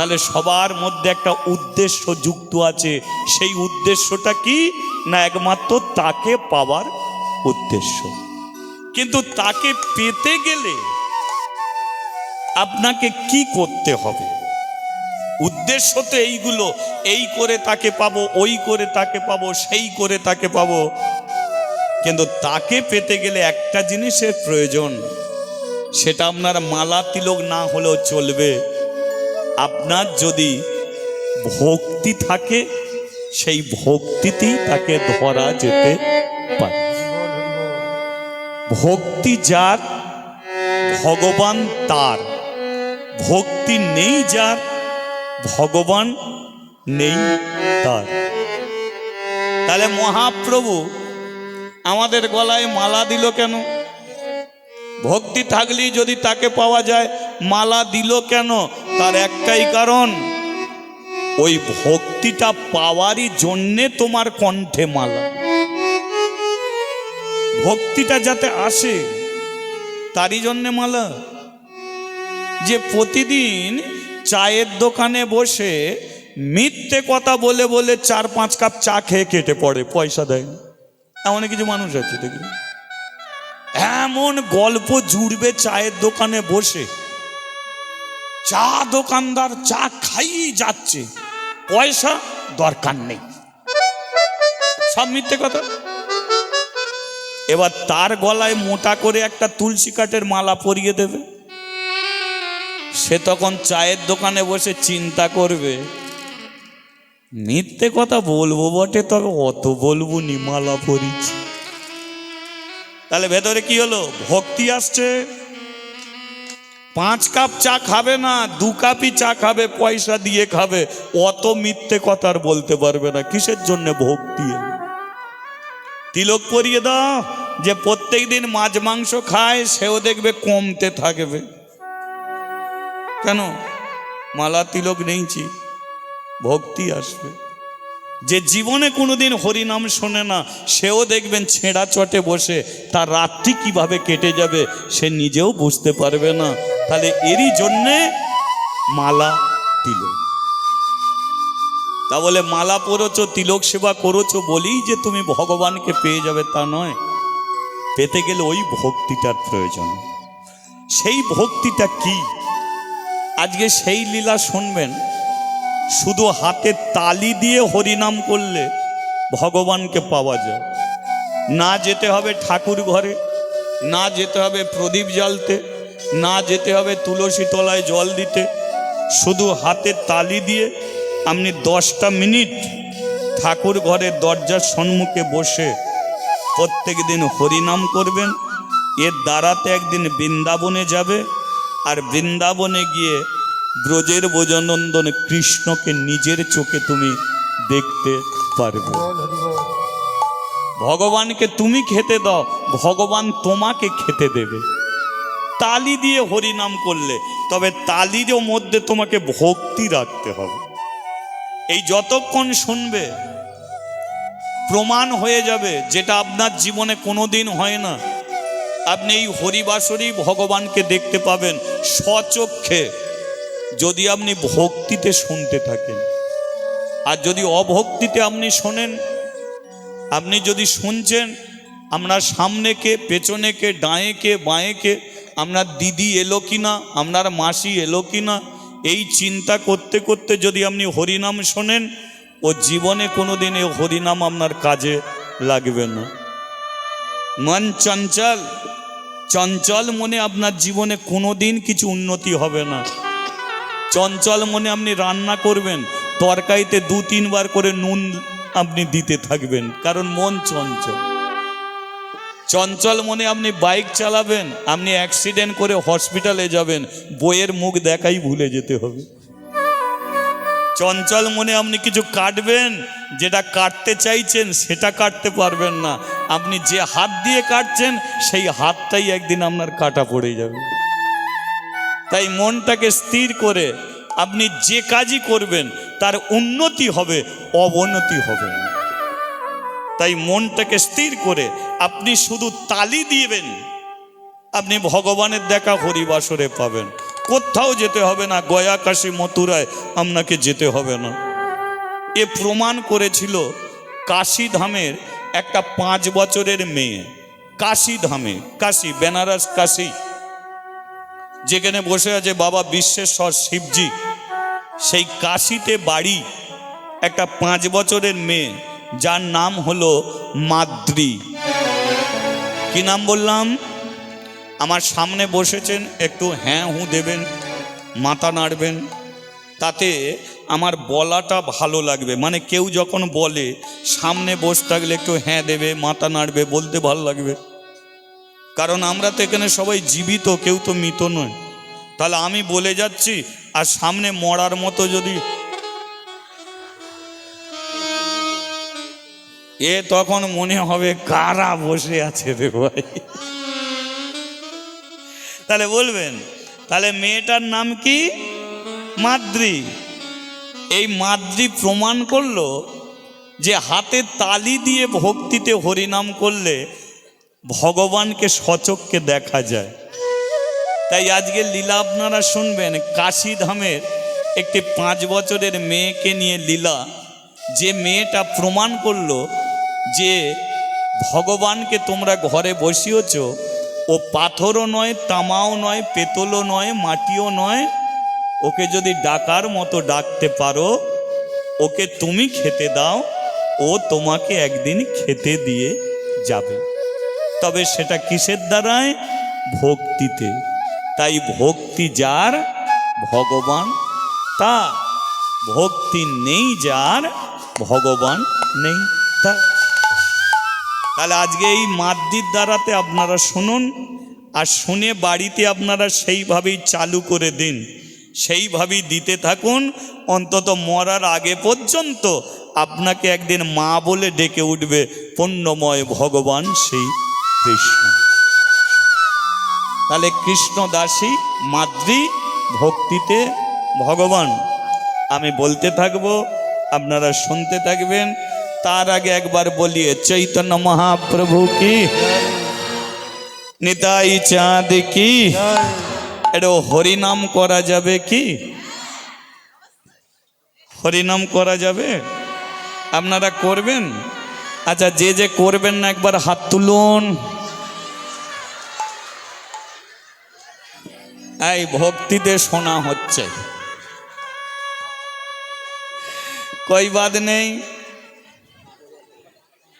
তাহলে সবার মধ্যে একটা উদ্দেশ্য যুক্ত আছে। সেই উদ্দেশ্যটা কি? না একমাত্র তাকে পাওয়ার উদ্দেশ্য। কিন্তু তাকে পেতে গেলে আপনাকে কি করতে হবে? উদ্দেশ্য তো এইগুলো, এই করে তাকে পাবো, ওই করে তাকে পাবো, সেই করে তাকে পাবো। কিন্তু তাকে পেতে গেলে একটা জিনিসের প্রয়োজন, সেটা আপনার মালা তিলক না হলেও চলবে। আপনার যদি ভক্তি থাকে, সেই ভক্তিতেই তাকে ধরা যেতে পারে। ভক্তি যার, ভগবান তার। ভক্তি নেই যার, ভগবান নেই তার। তাহলে মহাপ্রভু আমাদের গলায় মালা দিল কেন? ভক্তি থাকলেই যদি তাকে পাওয়া যায়, মালা দিল কেন? তার একটাই কারণ, ওই ভক্তিটা পাওয়ারই জন্যে তোমার কণ্ঠে মালা। ভক্তিটা যাতে আসে, তারই জন্যে মালা। যে প্রতিদিন চায়ের দোকানে বসে মিথ্যে কথা বলে বলে চার পাঁচ কাপ চা খেয়ে কেটে পড়ে, পয়সা দেয় এমন কিছু মানুষ আছে দেখি। এমন গল্প জুড়বে চায়ের দোকানে বসে। চা দোকানদার চা খাইয়ে যাচ্ছে। পয়সা দরকার নেই। সব মিথ্যে কথা। এবার তার গলায় মোটা করে একটা তুলসী কাঠের মালা পরিয়ে দেবে। সে তখন চায়ের দোকানে বসে চিন্তা করবে। মিথ্যে কথা বলব বটে, তবে অত বলব নি মালা পরিছি তাহলে ভেতরে কি হলো? ভক্তি আসছে। পাঁচ কাপ চা খাবে না, দু কাপই চা খাবে, পয়সা দিয়ে খাবে। অত মিথ্যে কথা আর বলতে পারবে না, কিসের জন্য ভক্তি এলো? তিলক পরিয়ে দাও, যে প্রত্যেক দিন মাছ, মাংস খায়, সেও দেখবে কমতে থাকবে। কেন? মালা, তিলক নেইছি ভক্তি আসবে। যে জীবনে কোনোদিন হরিনাম শোনে না, সেও দেখবেন ছেঁড়া চটে বসে, তার রাত্রি কীভাবে কেটে যাবে সে নিজেও বুঝতে পারবে না। তাহলে এরই জন্যে মালা তিলক। তা বলে, মালা পরেছো, তিলক সেবা করেছ বলেই যে তুমি ভগবানকে পেয়ে যাবে তা নয়। পেতে গেলে ওই ভক্তিটার প্রয়োজন। সেই ভক্তিটা কি? আজকে সেই লীলা শুনবেন শুধু হাতে তালি দিয়ে হরিনাম করলে ভগবানকে পাওয়া যায়। না যেতে হবে ঠাকুর ঘরে, না যেতে হবে প্রদীপ জ্বালতে, না যেতে হবে তুলসী তলায় জল দিতে। শুধু হাতে তালি দিয়ে আপনি দশটা মিনিট ঠাকুর ঘরের দরজার সম্মুখে বসে প্রত্যেক দিন হরিনাম করবেন। এর দ্বারাতে একদিন বৃন্দাবনে যাবে, আর বৃন্দাবনে গিয়ে ব্রজের বোজনন্দন কৃষ্ণকে নিজের চোখে তুমি দেখতে পারবে। ভগবানকে তুমি খেতে দাও, ভগবান তোমাকে খেতে দেবে। তালি দিয়ে হরিনাম করলে, তবে তালিরও মধ্যে তোমাকে ভক্তি রাখতে হবে। এই যতক্ষণ শুনবে, প্রমাণ হয়ে যাবে যেটা আপনার জীবনে কোনোদিন হয় না। আপনি এই হরিবাসরই ভগবানকে দেখতে পাবেন স্বচক্ষে। যদি আপনি ভক্তিতে শুনতে থাকেন, আর যদি অভক্তিতে আপনি শোনেন, আপনি যদি শুনছেন, আপনার সামনে কে, পেছনে কে ডায়ে কে, বাঁয়ে কে, আপনার দিদি এলো কি না আপনার মাসি এলো কি না এই চিন্তা করতে করতে যদি আপনি হরিনাম শোনেন, ও জীবনে কোনো দিন এই হরিনাম আপনার কাজে লাগবে না। মন চঞ্চল চঞ্চল মনে আপনার জীবনে কোনো দিন কিছু উন্নতি হবে না। চঞ্চল মনে আপনি রান্না করবেন, তরকারিতে দু তিনবার করে নুন আপনি দিতে থাকবেন, কারণ মন চঞ্চল। চঞ্চল মনে আপনি বাইক চালাবেন, আপনি অ্যাক্সিডেন্ট করে হসপিটালে যাবেন, বইয়ের মুখ দেখাই ভুলে যেতে হবে। চঞ্চল মনে আপনি কিছু কাটবেন, যেটা কাটতে চাইছেন সেটা কাটতে পারবেন না। আপনি যে হাত দিয়ে কাটছেন, সেই হাতটাই একদিন আপনার কাটা পড়ে যাবে। তাই মনটাকে স্থির করে আপনি যে কাজই করবেন, তার উন্নতি হবে, অবনতি হবে। তাই মনটাকে স্থির করে আপনি শুধু তালি দিবেন, আপনি ভগবানের দেখা হরিবাসরে পাবেন। কোথাও যেতে হবে না, গয়া কাশী মথুরায় আপনাকে যেতে হবে না। এ প্রমাণ করেছিল কাশী ধামের একটা পাঁচ বছরের মেয়ে। কাশী ধামে, কাশী, বেনারস কাশী। যেখানে বসে আছে বাবা বিশ্বেশ্বর শিবজি, সেই কাশিতে বাড়ি একটা পাঁচ বছরের মেয়ে, যার নাম হলো মাদ্রি। কি নাম বললাম? আমার সামনে বসেছেন, একটু হ্যাঁ হু দেবেন, মাথা নাড়বেন, তাতে আমার বলাটা ভালো লাগবে। মানে কেউ যখন বলে, সামনে বসে থাকলে একটু হ্যাঁ দেবে, মাথা নাড়বে, বলতে ভালো লাগবে। কারণ আমরা তো এখানে সবাই জীবিত, কেউ তো মৃত নয়। তাহলে আমি বলে যাচ্ছি, আর সামনে মরার মতো যদি এ তখন মনে হবে কারা বসে আছে রে ভাই। তাহলে বলবেন, তাহলে মেয়েটার নাম কি? মাদ্রি। এই মাদ্রি প্রমাণ করল যে হাতে তালি দিয়ে ভক্তিতে হরিনাম করলে ভগবানকে সচককে দেখা যায়। তাই আজকে লীলা আপনারা শুনবেন, কাশী ধামের একটি পাঁচ বছরের মেয়েকে নিয়ে লীলা। যে মেয়েটা প্রমাণ করল যে ভগবানকে তোমরা ঘরে বসিয়েছ, ও পাথরও নয়, তামাও নয়, পেতলও নয়, মাটিও নয়, ওকে যদি ডাকার মতো ডাকতে পারো, ওকে তুমি খেতে দাও, ও তোমাকে একদিন খেতে দিয়ে যাবে। তবে সেটা কিসের দ্বারায়? ভক্তিতে। তাই ভক্তি যার? ভগবান তা। ভক্তি নেই যার? ভগবান নেই তা। তাহলে আজকে এই মাদ্দির দ্বারাতে আপনারা শুনুন, আর শুনে বাড়িতে আপনারা সেইভাবেই চালু করে দিন। সেইভাবেই দিতে থাকুন, অন্তত মরার আগে পর্যন্ত আপনাকে একদিন মা বলে ডেকে উঠবে, পুণ্যময় ভগবান সেই কৃষ্ণ। তাহলে কৃষ্ণ দাসী মাদ্রি ভক্তিতে ভগবান। আমি বলতে থাকব, আপনারা শুনতে থাকবেন, তার আগে একবার বলিয়ে চৈতন্য মহাপ্রভু কি? নিতাই চাঁদ কি? এটা হরিনাম করা যাবে কি? হরিনাম করা যাবে? আপনারা করবেন? আচ্ছা যে যে করবেন না একবার হাত তুলুন। এই ভক্তিতে শোনা হচ্ছে। কই বাদ নেই?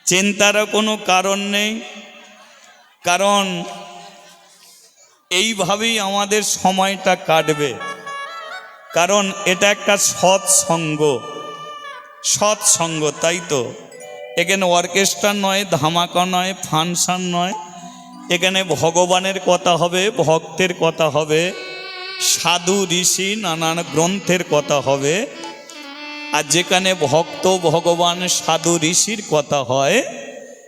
চিন্তারও কোনো কারণ নেই। কারণ এইভাবেই আমাদের সময়টা কাটবে। কারণ এটা একটা সৎসঙ্গ। সৎসঙ্গ, তাই তো? এখানে অর্কেস্ট্রা নয়, ধামাকা নয়, ফাংশন নয়। এখানে ভগবানের কথা হবে, ভক্তের কথা হবে, সাধু, ঋষি, নানান গ্রন্থের কথা হবে। আর যেখানে ভক্ত, ভগবান, সাধু, ঋষির কথা হয়,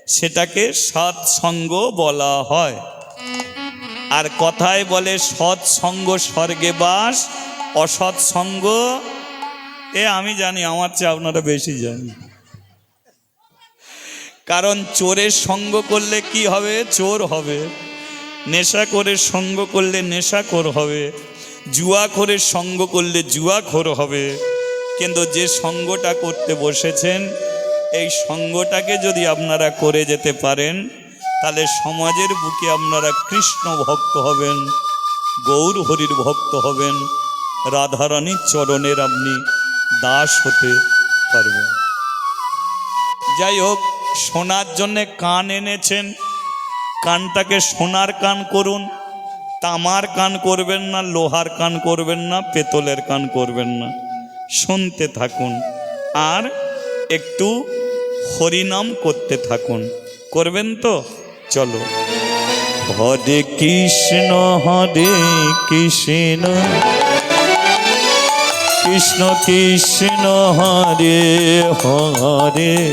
সেটাকে সৎসঙ্গ বলা হয়। আর কথায় বলে, সৎসঙ্গ স্বর্গে বাস, অসৎসঙ্গ, এ আমি জানি, আমার চেয়ে আপনারা বেশি জানি কারণ চোরের সঙ্গ করলে কি হবে? চোর হবে। নেশা করে সঙ্গ করলে নেশাখোর হবে। জুয়া করে সঙ্গ করলে জুয়াখোর হবে। কিন্তু যে সঙ্গটা করতে বসেছেন, এই সঙ্গটাকে যদি আপনারা করে যেতে পারেন, তাহলে সমাজের বুকে আপনারা কৃষ্ণ ভক্ত হবেন, গৌর হরির ভক্ত হবেন, রাধারানীর চরণের আপনি দাস হতে পারবেন। যাই হোক শোনার জন্যে কান এনেছেন। কানটাকে সোনার কান করুন। তামার কান করবেন না, লোহার কান করবেন না, পেতলের কান করবেন না। শুনতে থাকুন আর একটু হরিনাম করতে থাকুন। করবেন তো? চলো। হরে কৃষ্ণ হরে কৃষ্ণ। কৃষ্ণ কৃষ্ণ, হরে হরে।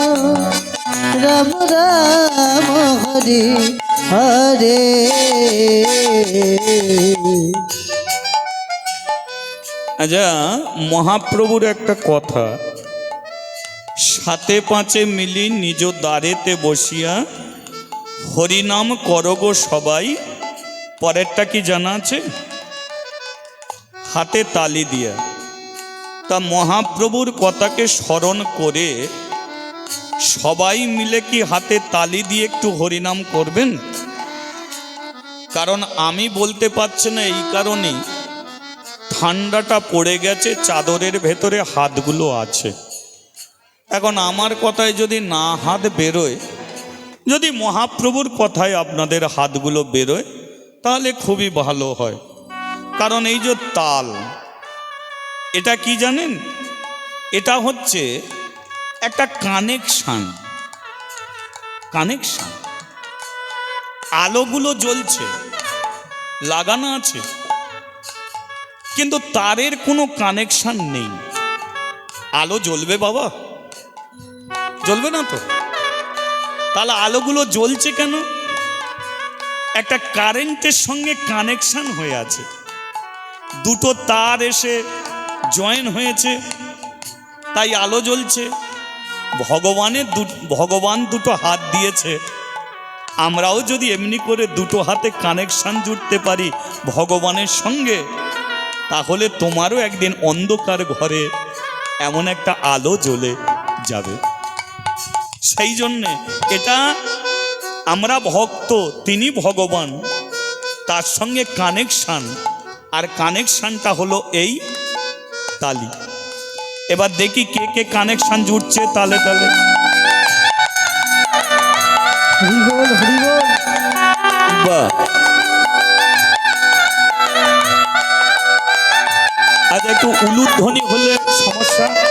রাম রাম হরে হরে। আচ্ছা মহাপ্রভুর একটা কথা। সাতে পাঁচে মিলি নিজ দ্বারেতে বসিয়া হরিনাম করগো সবাই, পরেরটা কি জানা আছে? হাতে তালি দিয়া। তা মহাপ্রভুর কথাকে স্মরণ করে সবাই মিলে কি হাতে তালি দিয়ে একটু হরিনাম করবেন? কারণ আমি বলতে পারছি না এই কারণেই। ঠান্ডাটা পড়ে গেছে, চাদরের ভেতরে হাতগুলো আছে। এখন আমার কথায় যদি না হাত বেরোয়, যদি মহাপ্রভুর কথায় আপনাদের হাতগুলো বেরোয়, তাহলে খুবই ভালো হয়। কারণ এই যে তাল, এটা কি জানেন? এটা হচ্ছে একটা কানেকশান কানেকশান আলোগুলো জ্বলছে, লাগানো আছে, কিন্তু তারের কোনো কানেকশন নেই। আলো জ্বলবে বাবা? জ্বলবে না তো? তাহলে আলোগুলো জ্বলছে কেন? একটা কারেন্টের সঙ্গে কানেকশন হয়ে আছে। দুটো তার এসে জয়েন হয়েছে, তাই আলো জ্বলছে। ভগবানের ভগবান দুটো হাত দিয়েছে। আমরাও যদি এমনি করে দুটো হাতে কানেকশন জুড়তে পারি ভগবানের সঙ্গে, তাহলে তোমারও একদিন অন্ধকার ঘরে এমন একটা আলো জ্বলে যাবে। সেই জন্যে এটা আমরা ভক্ত, তিনি ভগবান, তার সঙ্গে কানেকশান আর কানেকশানটা হলো এই তালি। এবার দেখি কে কে কানেকশন জুটছে তালে তালে। আচ্ছা একটু উলুধ্বনি হলে সমস্যা।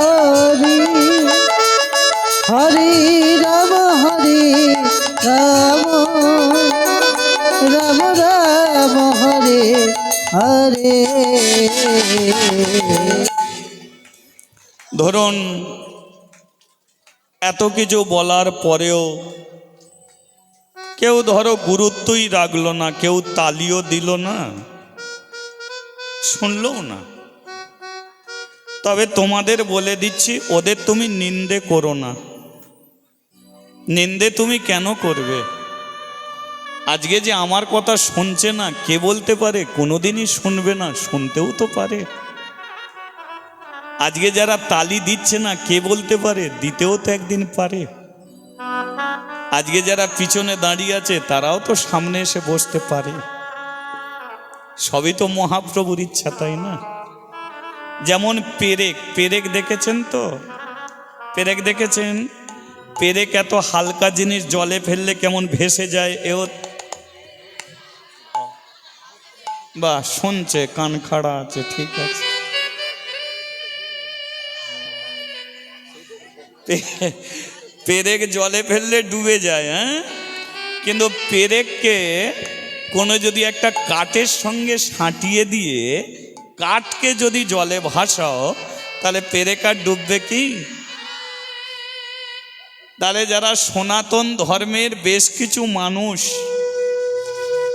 হরে রাম হরে রাম। রাম রাম, হরে হরে। ধরুন, এত কিছু বলার পরেও কেউ ধরো গুরুত্বই রাখল না, কেউ তালিও দিল না, শুনলও না। তবে তোমাদের বলে দিচ্ছি, ওদের তুমি নিন্দে করো না। নিন্দে তুমি কেন করবে? আজকে যে আমার কথা শুনছে না, কে বলতে পারে? কোনোদিনই শুনবে না, শুনতেও তো পারে। আজকে যারা তালি দিচ্ছে না, কে বলতে পারে? দিতেও তো একদিন পারে। আজকে যারা পিছনে দাঁড়িয়ে আছে, তারাও তো সামনে এসে বসতে পারে। সবই তো মহাপ্রভুর ইচ্ছা, তাই না? যেমন পেরেক পেরেক দেখেছেন তো? পেরেক দেখেছেন? পেরেক এত হালকা জিনিস জলে ফেললে কেমন ভেসে যায়, এও বা শুনছে, কান খাড়া আছে, ঠিক আছে। পেরেক জলে ফেললে ডুবে যায় হ্যাঁ? কিন্তু পেরেককে কোনো যদি একটা কাঠের সঙ্গে সাঁটিয়ে দিয়ে, কাঠকে যদি জলে ভাসাও, তাহলে পেরেক আর ডুববে কি? তাহলে যারা সনাতন ধর্মের বেশ কিছু মানুষ,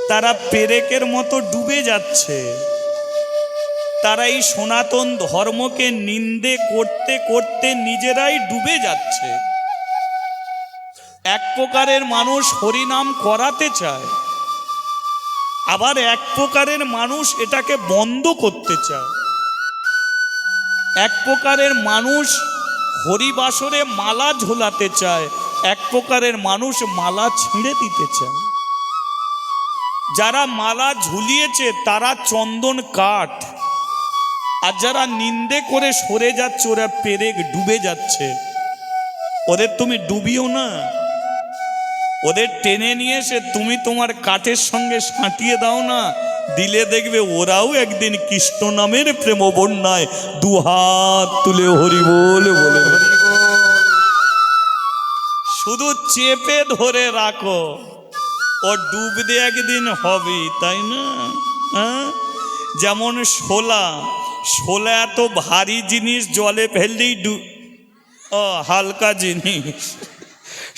তারা পেরেকের মতো ডুবে যাচ্ছে। তারা এই সনাতন ধর্মকে নিন্দে করতে করতে নিজেরাই ডুবে যাচ্ছে। এক প্রকারের মানুষ হরিনাম করাতে চায়, আবার এক প্রকারের মানুষ এটাকে বন্ধ করতে চায়। এক প্রকারের মানুষ হরিবাসরে মালা ঝোলাতে চায়, এক প্রকারের মানুষ মালা ছিঁড়ে দিতে চায়। যারা মালা ঝুলিয়েছে, তারা চন্দন কাঠ। আর যারা নিন্দে করে সরে যাচ্ছে, ওরা পেরেক ডুবে যাচ্ছে। ওদের তুমি ডুবিও না। ওদের টেনে নিয়ে এসে তুমি তোমার কাঠের সঙ্গে সাঁটিয়ে দাও না। দিলে দেখবে ওরাও একদিন কৃষ্ণ নামের প্রেম বন্যায় দু হাত তুলে হরি বলে। বলে শুধু চেপে ধরে রাখো, ও ডুবতে একদিন হবে তাই না? যেমন শোলা শোলা এত ভারী জিনিস জলে ফেললেই ডু হালকা জিনিস,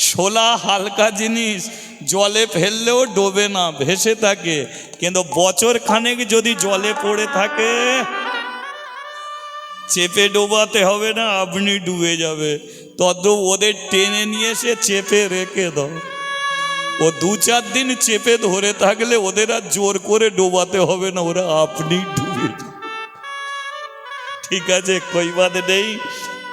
শোলা হালকা জিনিস জলে ফেললেও ডোবে না, ভেসে থাকে। কিন্তু বছর খানেক যদি জলে পড়ে থাকে, চেপে ডোবাতে হবে না, আপনি ডুবে যাবে। তত ওদের টেনে নিয়ে এসে চেপে রেখে দাও। ও দু চার দিন চেপে ধরে থাকলে ওদের আর জোর করে ডোবাতে হবে না, ওরা আপনি ডুবে। ঠিক আছে, কই বাদ নেই।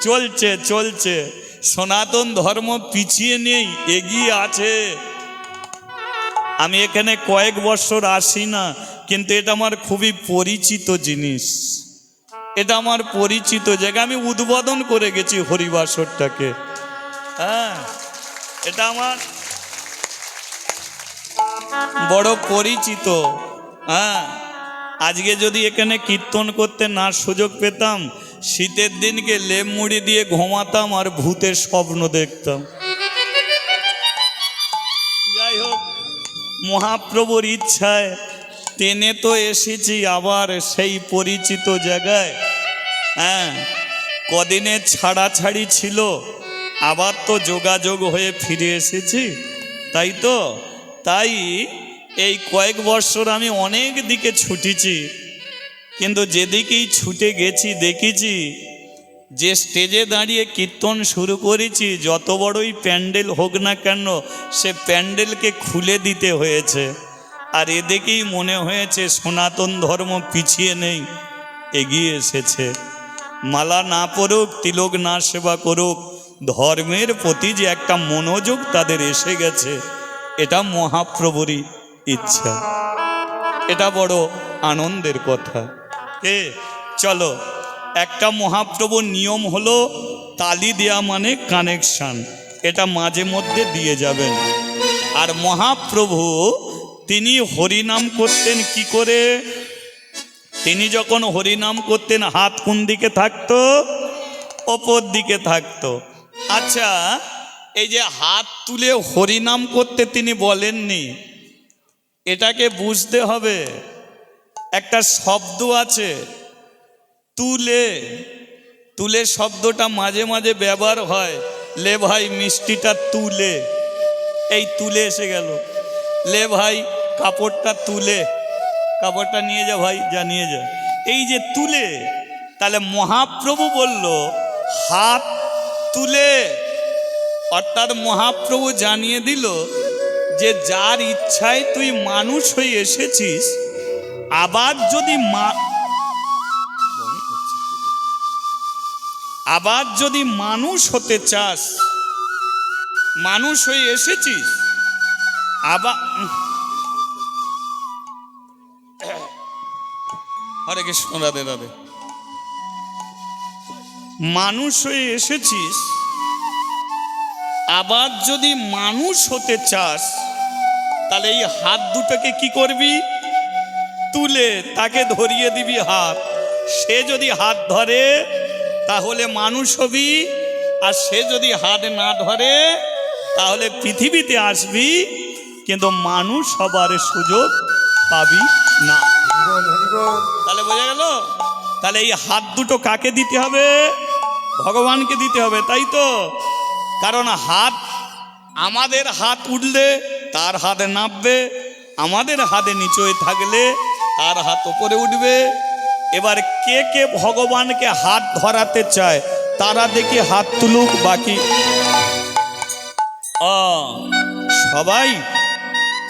চলছে চলছে। সনাতন ধর্ম পিছিয়ে নেই, এগিয়ে আছে। আমি এখানে কয়েক বছর আসি না, কিন্তু এটা আমার খুবই পরিচিত জিনিস। এটা আমার পরিচিত জায়গা। আমি উদ্বোধন করে গেছি হরিবাসরটাকে। হ্যাঁ এটা আমার বড় পরিচিত। হ্যাঁ আজকে যদি এখানে কীর্তন করতে না সুযোগ পেতাম, শীতের দিনকে লেপ মুড়ি দিয়ে ঘুমাতাম আর ভূতের স্বপ্ন দেখতাম। মহাপ্রভুর ইচ্ছায় টেনে তো এসেছি আবার সেই পরিচিত জায়গায়। হ্যাঁ কদিনের ছাড়াছাড়ি ছিল, আবার তো যোগাযোগ হয়ে ফিরে এসেছি, তাই তো? তাই এই কয়েক বছর আমি অনেক দিকে ছুটেছি, কিন্তু যেদিকেই ছুটে গেছি, দেখেছি যে স্টেজে দাঁড়িয়ে কীর্তন শুরু করেছি, যত বড়ই প্যান্ডেল হোক না কেন, সে প্যান্ডেলকে খুলে দিতে হয়েছে। আর এদিকেই মনে হয়েছে সনাতন ধর্ম পিছিয়ে নেই, এগিয়ে এসেছে। মালা না পড়ুক তিলক না সেবা করুক, ধর্মের প্রতি যে একটা মনোযোগ তাদের এসে গেছে, এটা মহাপ্রভুরই ইচ্ছা। এটা বড় আনন্দের কথা। কে চলো একটা মহাপ্রভুর নিয়ম হলো তালি দেয়া মানে কানেকশান এটা মাঝে মধ্যে দিয়ে যাবেন। আর মহাপ্রভু, তিনি হরিনাম করতেন কি করে? তিনি যখন হরিনাম করতেন, হাত কোন দিকে থাকতো? অপর দিকে থাকতো। আচ্ছা এই যে হাত তুলে হরিনাম করতে তিনি বলেননি, এটাকে বুঝতে হবে। একটা শব্দ আছে তুলে তুলে শব্দটা মাঝে মাঝে ব্যবহার হয়। লে ভাই, মিষ্টিটা তুলে। এই তুলে এসে গেল। লে ভাই, কাপড়টা তুলে। কাপড়টা নিয়ে যা ভাই, যা নিয়ে যা। এই যে তুলে, তাহলে মহাপ্রভু বলল, হাত তুলে। অর্থাৎ মহাপ্রভু জানিয়ে দিল যে, যার ইচ্ছায় তুই মানুষ হয়ে এসেছিস, আবার যদি মা আবার যদি মানুষ হতে চাস, মানুষ হয়ে এসেছিস, আবার হরে কৃষ্ণ রাধে রাধে মানুষ হয়ে এসেছিস, আবার যদি মানুষ হতে চাস, তাহলে এই হাত দুটোকে কি করবি? তুলে তাকে ধরিয়ে দিবি হাত। সে যদি হাত ধরে তাহলে মানুষ হবি, আর সে যদি হাত না ধরে, তাহলে পৃথিবীতে আসবি, কিন্তু মানুষ হবার সুযোগ পাবি না। তাহলে বোঝা গেল? তাহলে এই হাত দুটো কাকে দিতে হবে? ভগবানকে দিতে হবে, তাই তো? কারণ হাত আমাদের হাত উঠলে, তার হাতে নামবে আমাদের হাতে নিচয়ে থাকলে, তার হাত ওপরে উঠবে। এবার কে কে ভগবানকে হাত ধরাতে চায়, তারা দেখি হাত তুলুক, বাকি সবাই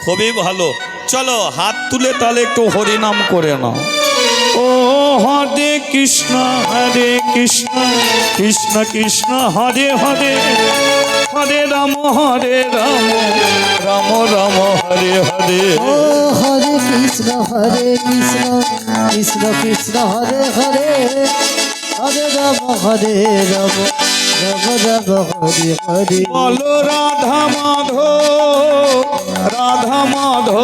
খুবই ভালো। চলো, হাত তুলে তাহলে একটু হরিনাম করে নাও। ও হরে কৃষ্ণ হরে কৃষ্ণ কৃষ্ণ কৃষ্ণ, হরে হরে হরে রাম হরে রাম রাম রাম, হরে হরে। ও হরে কৃষ্ণ হরে কৃষ্ণ। কৃষ্ণ কৃষ্ণ হরে হরে। হরে রাম হরে রাম। রাম রাম হরে হরে। বলো রাধা মাধব রাধা মাধব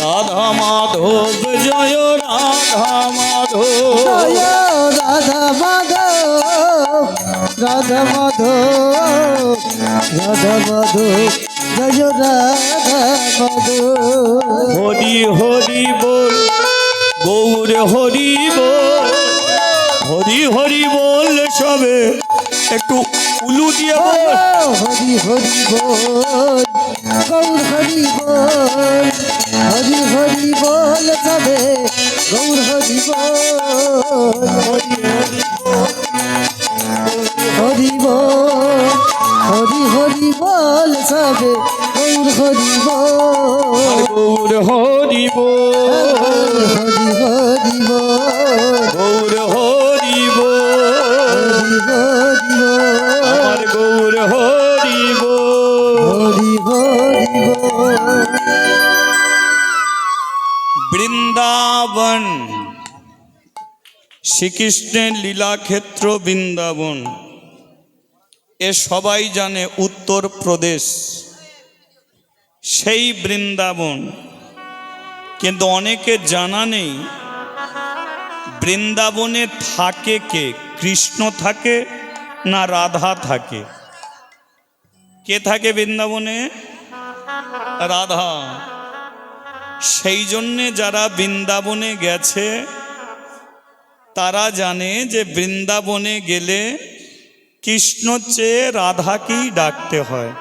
রাধা মাধব জয় রাধা মাধব। জয় রাধা মাধব রাধা মাধব রাধা মাধব জয় রাধা মাধব। হরি হরি বল। গৌর হরি বল হরি হরি বল সবে। একটু উলু দিয়ে হরি হরি বল, গৌর হরি বল, হরি হরি বল সবে, গৌর হরি বল। শ্রীকৃষ্ণের লীলাক্ষেত্র বৃন্দাবন। এ সবাই জানে উত্তর প্রদেশ। সেই বৃন্দাবন। কিন্তু অনেকে জানা নেই বৃন্দাবনে থাকে কে? কৃষ্ণ থাকে না রাধা থাকে? কে থাকে বৃন্দাবনে? রাধা। সেই জন্যে যারা বৃন্দাবনে গেছে তারা জানে যে বৃন্দাবনে গেলে কৃষ্ণ চেয়ে রাধাকেই ডাকতে হয়।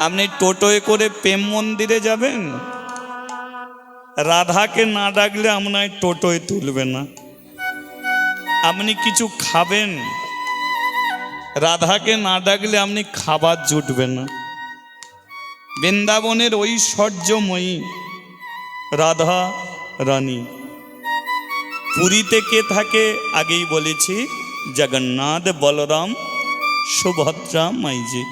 আপনি টোটোয় করে প্রেম মন্দিরে যাবেন? রাধাকে না ডাকলে আপনার টোটোয় তুলবে না। আপনি কিছু খাবেন? রাধাকে না ডাকলে আপনি খাবার জুটবে না। বৃন্দাবনের ঐশ্বর্যময়ী রাধা রানী। পুরীতে কে থাকে? আগেই বলেছি, জগন্নাথ, বলরাম, সুভদ্রা, মাইজি।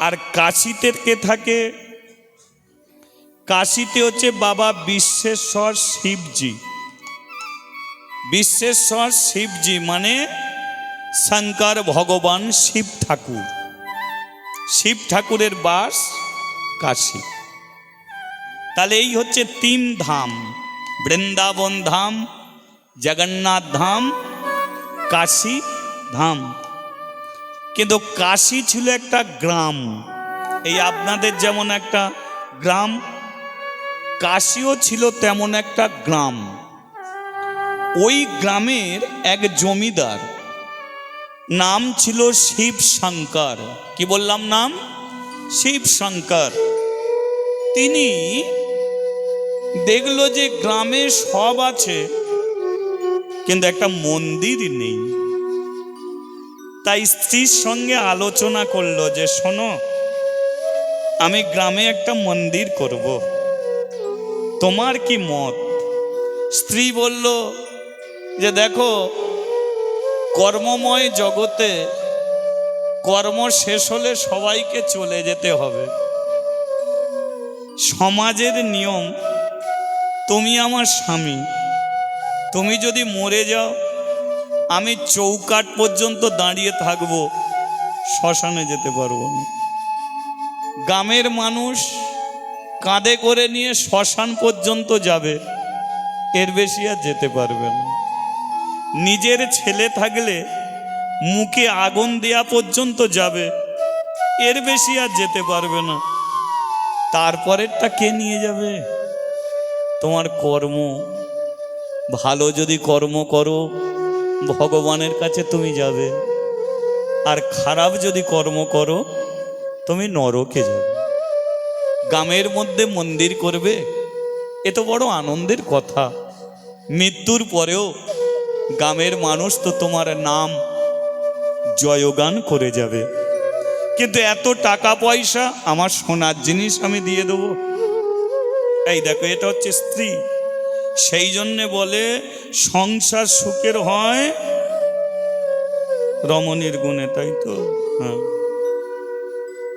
আর কাশিতে কে থাকে? কাশিতে হচ্ছে বাবা বিশ্বেশ্বর শিবজি। বিশ্বেশ্বর শিবজি মানে শঙ্কর ভগবান শিব ঠাকুর। শিব ঠাকুরের বাস কাশী। তাহলে এই হচ্ছে তিন ধাম। বৃন্দাবন ধাম, জগন্নাথ ধাম, কাশী ধাম। কিন্তু কাশী ছিল একটা গ্রাম। এই আপনাদের যেমন একটা গ্রাম, কাশীও ছিল তেমন একটা গ্রাম। ওই গ্রামের এক জমিদার নাম ছিল শিব শঙ্কর। কি বললাম নাম? শিব শঙ্কর। তিনি দেখল যে গ্রামে সব আছে, কিন্তু একটা মন্দির নেই। তাই স্ত্রীর সঙ্গে আলোচনা করল যে, শোনো, আমি গ্রামে একটা মন্দির করব। তোমার কি মত? স্ত্রী বলল যে, দেখো, কর্মময় জগতে কর্ম শেষ হলে সবাইকে চলে যেতে হবে। সমাজের নিয়ম তুমি আমার স্বামী। তুমি যদি মরে যাও, আমি চৌকাট পর্যন্ত দাঁড়িয়ে থাকব, শ্মশানে যেতে পারব না। গ্রামের মানুষ কাঁধে করে নিয়ে শ্মশান পর্যন্ত যাবে, এর বেশি আর যেতে পারবে না। নিজের ছেলে থাকলে মুখে আগুন দেয়া পর্যন্ত যাবে, এর বেশি আর যেতে পারবে না। তারপরেরটা কে নিয়ে যাবে? তোমার কর্ম। ভালো যদি কর্ম করো, ভগবানের কাছে তুমি যাবে। আর খারাপ যদি কর্ম করো, তুমি নরকে যাবে। গ্রামের মধ্যে মন্দির করবে, এ তো বড় আনন্দের কথা। মৃত্যুর পরেও গ্রামের মানুষ তো তোমার নাম জয়গান করে যাবে। কিন্তু এত টাকা পয়সা, আমার সোনার জিনিস আমি দিয়ে দেবো। এই দেখো, এটা হচ্ছে স্ত্রী। সেই জন্যে বলে, সংসার সুখের হয় রমণীর গুণে, তাই তো? হ্যাঁ।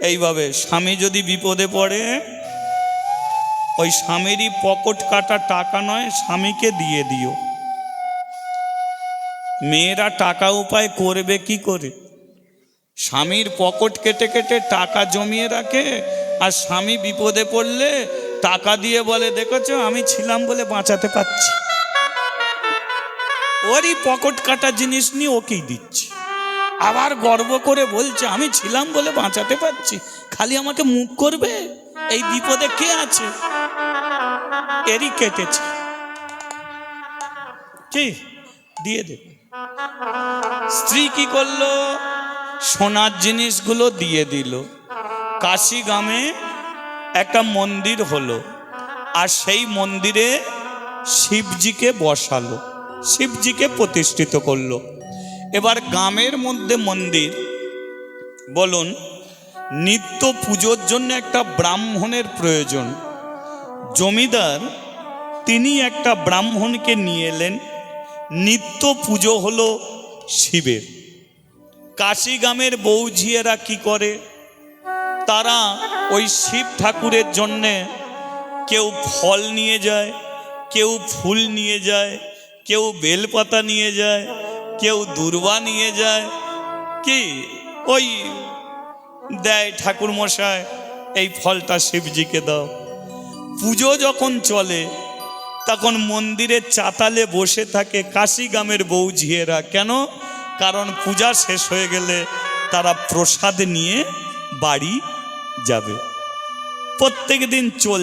এইভাবে স্বামী যদি বিপদে পড়ে, ওই স্বামীরই পকেট কাটা টাকা নয়, স্বামীকে দিয়ে দিও। মেয়েরা টাকা উপায় করবে কি করে? স্বামীর পকেট কেটে কেটে টাকা জমিয়ে রাখে, আর স্বামী বিপদে পড়লে টাকা দিয়ে বলে, দেখেছ, আমি ছিলাম বলে বাঁচাতে পারছি। ওরই পকেট কাটা জিনিস নিয়ে ওকেই দিচ্ছি। আবার গর্ব করে বলছে, আমি ছিলাম বলে বাঁচাতে পারছি। খালি আমাকে মুখ করবে? এই বিপদে কে আছে? এরই কেটেছে। কি? দিয়ে দে। স্ত্রী কি করল? সোনার জিনিসগুলো দিয়ে দিল। কাশি গ্রামে একটা মন্দির হলো, আর সেই মন্দিরে শিবজিকে বসালো, শিবজিকে প্রতিষ্ঠিত করল। এবার গ্রামের মধ্যে মন্দির, বলুন, নিত্য পুজোর জন্য একটা ব্রাহ্মণের প্রয়োজন। জমিদার, তিনি একটা ব্রাহ্মণকে নিয়ে এলেন, নিত্য পুজো হলো শিবের। কাশি গ্রামের বৌঝিয়েরা কি করে? তারা ওই শিব ঠাকুরের জন্যে কেউ ফল নিয়ে যায়, কেউ ফুল নিয়ে যায়, কেউ বেলপাতা নিয়ে যায়, কেউ দুর্বা নিয়ে যায়। কি? ওই দেয় ঠাকুর মশাই এই ফলটা শিবজিকে দাও। পুজো যখন চলে, তখন মন্দিরের চাতালে বসে থাকে কাশি গ্রামের বৌঝিয়েরা কেন? কারণ পূজা শেষ হয়ে গেলে তারা প্রসাদ নিয়ে বাড়ি যাবে প্রত্যেক দিন চল